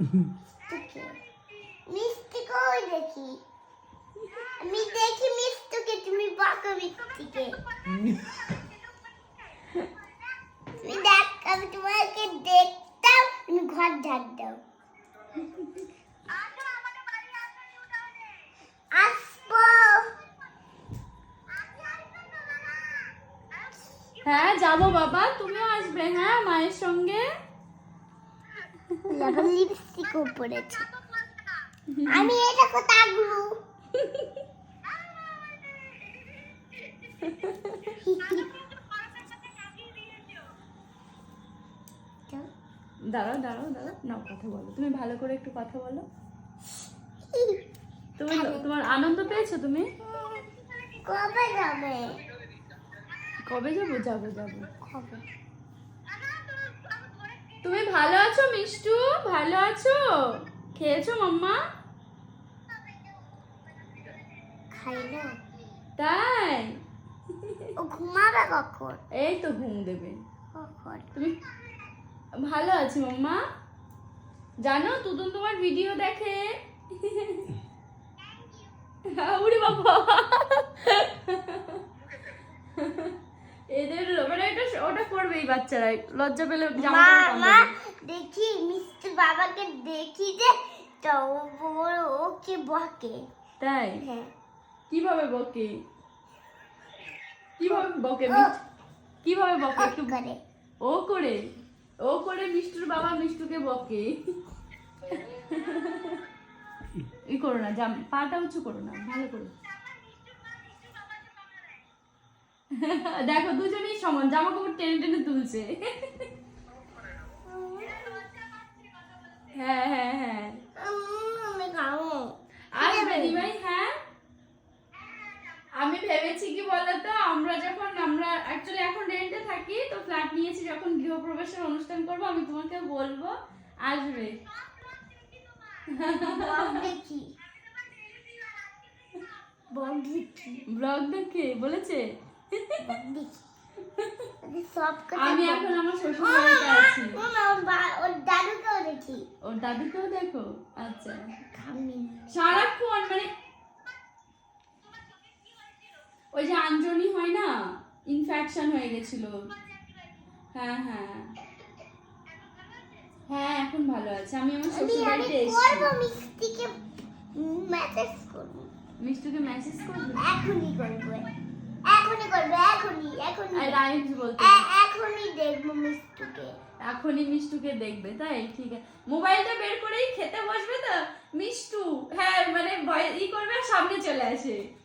মিষ্টিকে মিষ্টি কই দেখি? আমি দেখি মিষ্টিকে, তুমি মিষ্টিকে। তুমি দেখ, আমি তোমাকে দেখতাম, তুমি ঘর হ্যাঁ যাব বাবা, তুমিও আসবে হ্যাঁ মায়ের সঙ্গে? আবার লিপস্টিকও পড়েছে আমি এটা কোথায় গুরু দাঁড়াও দাঁড়াও দাঁড়াও। নাও কথা বলো। তুমি ভালো করে একটু কথা বলো। তুমি তোমার আনন্দ পেয়েছ তুমি? কবে যাবে? কবে যাব? যাব যাব। তুমি ভালো আছো মিষ্টু? ভালো আছো? খেয়েছো মাম্মা? তাই? ও ঘুমাবে কখন? এই তো ঘুম দেবে। কখন? তুমি ভালো আছি মাম্মা? জানো তুতুন তোমার ভিডিও দেখে। উড়ি বাবা। এদের মানে এটা ওটা করবে এই বাচ্চারা লজ্জা পেলে জামা দেখি মিষ্টি বাবাকে দেখি যে তো ও বড় ও কি বকে। তাই? হ্যাঁ। কীভাবে বকে? কীভাবে বকে কীভাবে বকে একটু? করে। ও করে। ও করে মিষ্টুর বাবা মিষ্টুকে বকে। ই করো না জাম পাটা উঁচু করো না ভালো করো। দেখো দুজনেই সমান জামা কাপড় টেনে টেনে তুলছে। হ্যাঁ হ্যাঁ হ্যাঁ। আমি খাব আসবে দিভাই হ্যাঁ? আমি ভেবেছি কি বলতো আমরা যখন আমরা অ্যাকচুয়ালি এখন রেন্টে থাকি তো ফ্ল্যাট নিয়েছি যখন গৃহপ্রবেশের অনুষ্ঠান করব আমি তোমাকে বলব আসবে। বক দেখি। বক দেখি বলেছে? দেখি। আমি এখন আমার শ্বশুর বাড়িতে আছি। ওর দাদুকেও দেখি। ওর দাদুকেও দেখো? আচ্ছা। সারাক্ষণ মানে ওই যে আঞ্জনি হয় না? ইনফেকশন হয়ে গেছিল। হ্যাঁ হ্যাঁ। হ্যাঁ এখন ভালো আছে। আমি আমার আমি শ্বশুর বাড়িতে এসেছি। মিষ্টিকে মেসেজ করব। মিষ্টুকে মেসেজ করবে? এখনই করব। এখনই করবে এখনই এখনই। আর রাইমস বলতে এখনই দেখব মিষ্টুকে। এখনই মিষ্টুকে দেখবে তাই? ঠিক আছে। মোবাইলটা বের করেই খেতে বসবে তো? মিষ্টু হ্যাঁ মানে ভয়- ই করবে আর সামনে চলে আসে।